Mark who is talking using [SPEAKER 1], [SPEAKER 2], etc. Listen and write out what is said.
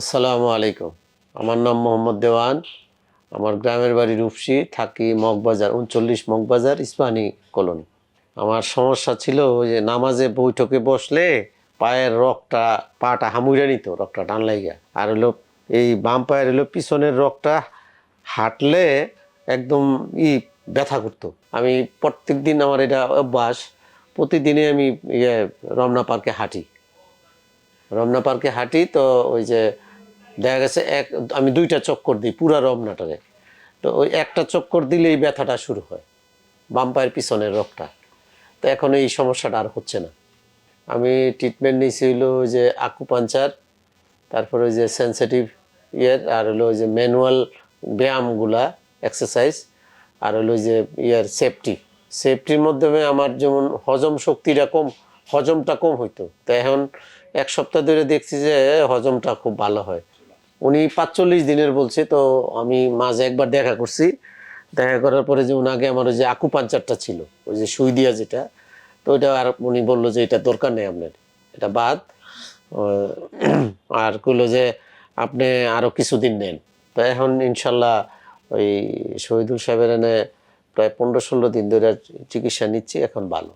[SPEAKER 1] আসসালামু আলাইকুম। আমার নাম মোহাম্মদ দেওয়ান। আমার গ্রামের বাড়ি রূপসী, থাকি মগবাজার, উনচল্লিশ মগবাজার ইস্পানি কলোনি। আমার সমস্যা ছিল যে নামাজে বৈঠকে বসলে পায়ের রকটা পাটা হামুড়ে নিত রকটা টান লাইগা। আর হলো এই বাম পায়ের হলো পিছনের রকটা হাঁটলে একদম ই ব্যথা করতো। আমি প্রত্যেক দিন আমার এটা অভ্যাস প্রতিদিনে আমি ইয়ে রমনা পার্কে হাঁটি। রমনা পার্কে হাঁটি তো ওই যে দেখা গেছে এক, আমি দুইটা চক্কর দিই, পুরা রমনাটারে। তো ওই একটা চক্কর দিলেই ব্যথাটা শুরু হয় বাম পায়ের পিছনের রোগটা। তো এখন এই সমস্যাটা আর হচ্ছে না। আমি ট্রিটমেন্ট নিয়েছি হলো ওই যে আকুপাঞ্চার তারপরে ওই যে সেন্সিটিভ ইয়ের আর হলো ওই যে ম্যানুয়াল ব্যায়ামগুলা এক্সারসাইজ আর হলো ওই যে ইয়ার সেফটি সেফটির মাধ্যমে আমার যেমন হজম শক্তিটা কম, হজমটা কম হইতো। তো এখন এক সপ্তাহ ধরে দেখছি যে হজমটা খুব ভালো হয়। উনি পাঁচচল্লিশ দিনের বলছে, তো আমি মাঝে একবার দেখা করছি। দেখা করার পরে যে আগে আমার ওই যে আকুপাঞ্চারটা ছিল, ওই যে সুই দিয়া যেটা, তো ওইটা আর উনি বলল যে এটা দরকার নেই আপনার, এটা বাদ। আর কইলো যে আপনি আরও কিছুদিন নেন। তো এখন ইনশাল্লাহ ওই শহীদুল সাহেবের এনে প্রায় পনেরো ষোলো দিন ধরে চিকিৎসা নিচ্ছি, এখন ভালো।